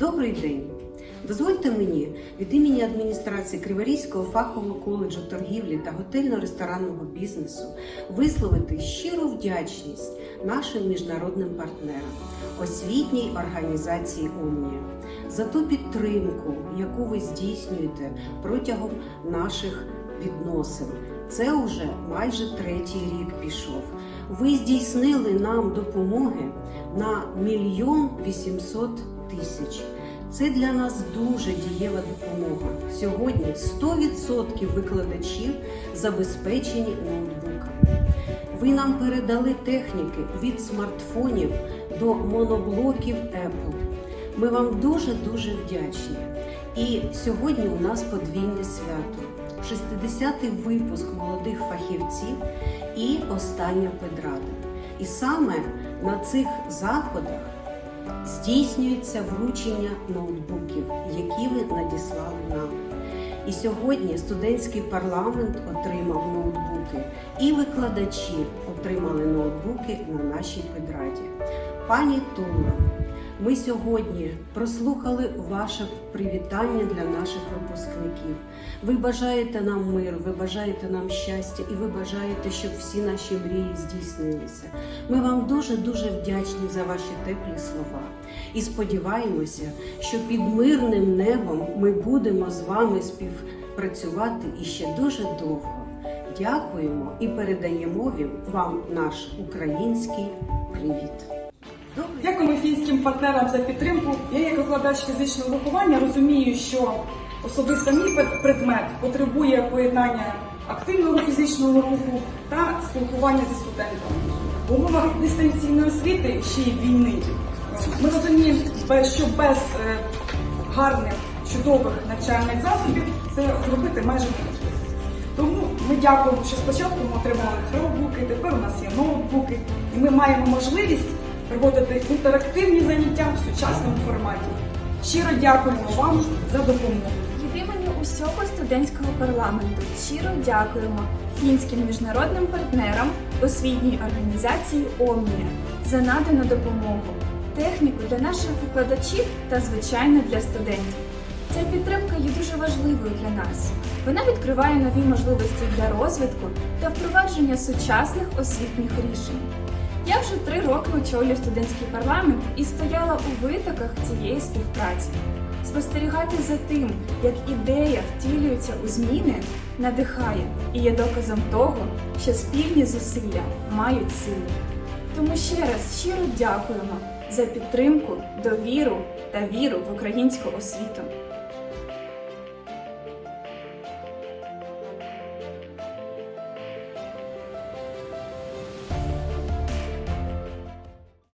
Добрий день. Дозвольте мені від імені адміністрації Криворізького фахового коледжу торгівлі та готельно-ресторанного бізнесу висловити щиру вдячність нашим міжнародним партнерам, освітній організації Омнія за ту підтримку, яку ви здійснюєте протягом наших відносин. Це вже майже третій рік пішов. Ви здійснили нам допомоги на мільйон вісімсот тисяч. Це для нас дуже дієва допомога. Сьогодні 100% викладачів забезпечені ноутбуками. Ви нам передали техніки від смартфонів до моноблоків Apple. Ми вам дуже дуже вдячні. І сьогодні у нас подвійне свято. 60-й випуск молодих фахівців і остання педрада. І саме на цих заходах здійснюється вручення ноутбуків, які ви надіслали нам. І сьогодні студентський парламент отримав ноутбуки, і викладачі отримали ноутбуки на нашій педраді. Пані Тула, ми сьогодні прослухали ваше привітання для наших випускників. Ви бажаєте нам миру, ви бажаєте нам щастя, і ви бажаєте, щоб всі наші мрії здійснилися. Ми вам дуже дуже вдячні за ваші теплі слова. І сподіваємося, що під мирним небом ми будемо з вами співпрацювати іще дуже довго. Дякуємо і передаємо вам наш український привіт. Дякуємо фінським партнерам за підтримку. Я, як викладач фізичного виховання, розумію, що особисто мій предмет потребує поєднання активного фізичного руху та спілкування зі студентами. В умовах дистанційної освіти ще й війни. Ми розуміємо, що без е, гарних, чудових навчальних засобів це зробити майже неможливо. Тому ми дякуємо, що спочатку ми отримали хроубуки, тепер у нас є ноутбуки, і ми маємо можливість проводити інтерактивні заняття в сучасному форматі. Щиро дякуємо вам за допомогу. Від імені усього студентського парламенту щиро дякуємо фінським міжнародним партнерам, освітній організації Омнія за надану допомогу, техніку для наших викладачів та, звичайно, для студентів. Ця підтримка є дуже важливою для нас. Вона відкриває нові можливості для розвитку та впровадження сучасних освітніх рішень. Я вже три роки очолюю студентський парламент і стояла у витоках цієї співпраці. Спостерігати за тим, як ідея втілюється у зміни, надихає і є доказом того, що спільні зусилля мають силу. Тому ще раз щиро дякуємо за підтримку, довіру та віру в українську освіту.